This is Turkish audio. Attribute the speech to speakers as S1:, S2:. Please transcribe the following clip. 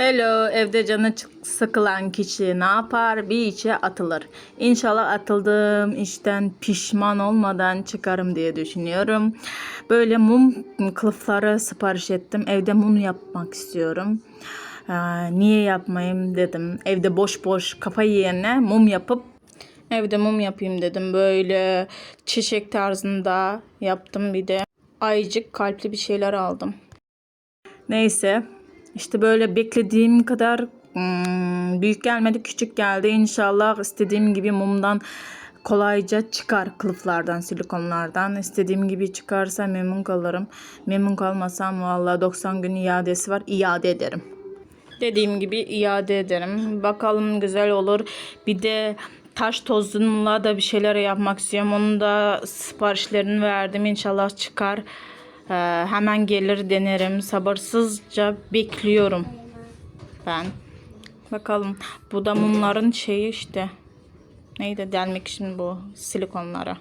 S1: Hello, evde canı sıkılan kişi ne yapar? Bir içe atılır. İnşallah atıldığım işten pişman olmadan çıkarım diye düşünüyorum. Böyle mum kılıfları sipariş ettim. Evde mum yapmak istiyorum. Aa, niye yapmayayım dedim. Evde boş boş kafa yiyene mum yapıp evde mum yapayım dedim. Böyle çiçek tarzında yaptım bir de. Ayıcık kalpli bir şeyler aldım. Neyse işte böyle beklediğim kadar hmm, büyük gelmedi küçük geldi. İnşallah istediğim gibi mumdan kolayca çıkar kılıflardan silikonlardan. İstediğim gibi çıkarsa memnun kalırım. Memnun kalmasam vallahi 90 gün iadesi var iade ederim. Dediğim gibi iade ederim. Bakalım güzel olur. Bir de taş tozunla da bir şeyler yapmak istiyorum. Onun da siparişlerini verdim. İnşallah çıkar. Ee, hemen gelir denerim. Sabırsızca bekliyorum ben. Bakalım. Bu da mumların şeyi işte. Neydi delmek için bu silikonlara.